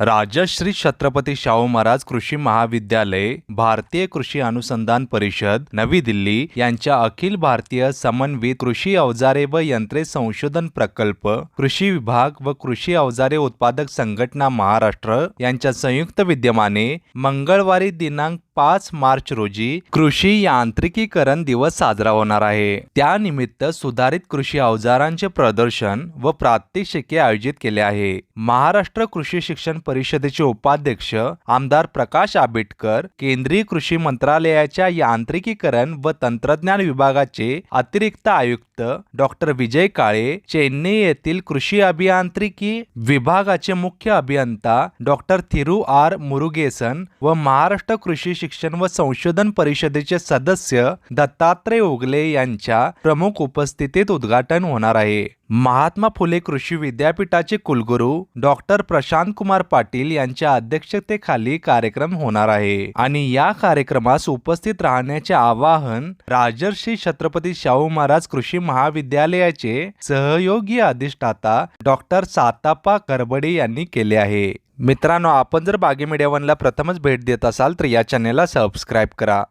राजश्री छत्रपती शाहू महाराज कृषी महाविद्यालय भारतीय कृषी अनुसंधान परिषद नवी दिल्ली यांच्या अखिल भारतीय समन्वित कृषी अवजारे व यंत्रे संशोधन प्रकल्प कृषी विभाग व कृषी अवजारे उत्पादक संघटना महाराष्ट्र यांच्या संयुक्त विद्यमाने मंगळवारी दिनांक पाच मार्च रोजी कृषी यांत्रिकीकरण दिवस साजरा होणार आहे. त्यानिमित्त सुधारित कृषी अवजारांचे प्रदर्शन व प्रात्यक्षिके आयोजित केले आहे. महाराष्ट्र कृषी शिक्षण परिषदेचे उपाध्यक्ष आमदार प्रकाश आंबेडकर केंद्रीय कृषी मंत्रालयाच्या यांत्रिकीकरण व तंत्रज्ञान विभागाचे अतिरिक्त आयुक्त डॉक्टर विजय काळे चेन्नई येथील कृषी अभियांत्रिकी विभागाचे मुख्य अभियंता डॉक्टर थिरू आर मुरुगेसन व महाराष्ट्र कृषी शिक्षण व संशोधन परिषदेचे सदस्य दत्तात्रय ओगले यांच्या प्रमुख उपस्थितीत उद्घाटन होणार आहे. महात्मा फुले कृषी विद्यापीठाचे कुलगुरू डॉक्टर प्रशांत कुमार पाटील यांच्या अध्यक्षतेखाली कार्यक्रम होणार आहे आणि या कार्यक्रमास उपस्थित राहण्याचे आवाहन राजर्षी छत्रपती शाहू महाराज कृषी महाविद्यालयाचे सहयोगी अधिष्ठाता डॉक्टर सातापा करबडे यांनी केले आहे. मित्रांनो आपण जर बागी मीडिया वनला प्रथमच भेट देत असाल तर या चॅनेलला सबस्क्राईब करा.